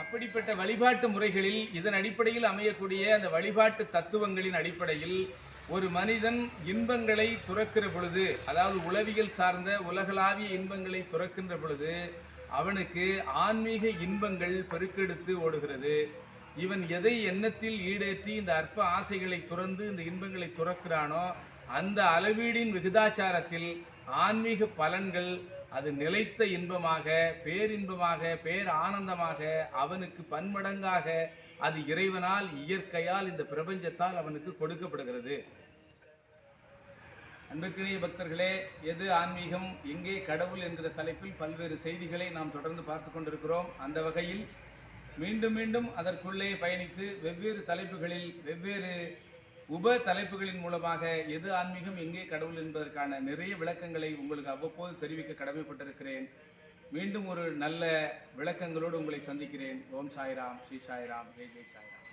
அப்படிப்பட்ட வழிபாட்டு முறைகளில் இதன் அடிப்படையில் அமையக்கூடிய அந்த வழிபாட்டு தத்துவங்களின் அடிப்படையில் ஒரு மனிதன் இன்பங்களை துறக்கிற பொழுது அதாவது உளவியல் சார்ந்த உலகளாவிய இன்பங்களை துறக்கின்ற பொழுது அவனுக்கு ஆன்மீக இன்பங்கள் பெருக்கெடுத்து ஓடுகிறது. இவன் எதை எண்ணத்தில் ஈடேற்றி இந்த அற்ப ஆசைகளை துறந்து இந்த இன்பங்களை துறக்கிறானோ அந்த அளவீடின் விகிதாச்சாரத்தில் ஆன்மீக பலன்கள் அது நிலைத்த இன்பமாக பேரின்பமாக பேர் ஆனந்தமாக அவனுக்கு பன்மடங்காக அது இறைவனால் இயற்கையால் இந்த பிரபஞ்சத்தால் அவனுக்கு கொடுக்கப்படுகிறது. அன்புக்கினிய பக்தர்களே எது ஆன்மீகம்? எங்கே கடவுள் என்கிற தலைப்பில் பல்வேறு செய்திகளை நாம் தொடர்ந்து பார்த்து கொண்டிருக்கிறோம். அந்த வகையில் மீண்டும் மீண்டும் அதற்குள்ளே பயணித்து வெவ்வேறு தலைப்புகளில் வெவ்வேறு உப தலைப்புகளின் மூலமாக எது ஆன்மீகம் எங்கே கடவுள் என்பதற்கான நிறைய விளக்கங்களை உங்களுக்கு அவ்வப்போது தெரிவிக்க கடமைப்பட்டிருக்கிறேன். மீண்டும் ஒரு நல்ல விளக்கங்களோடு உங்களை சந்திக்கிறேன். ஓம் சாய்ராம் ஸ்ரீ சாய்ராம் ஜெய் ஜெய் சாய்ராம்.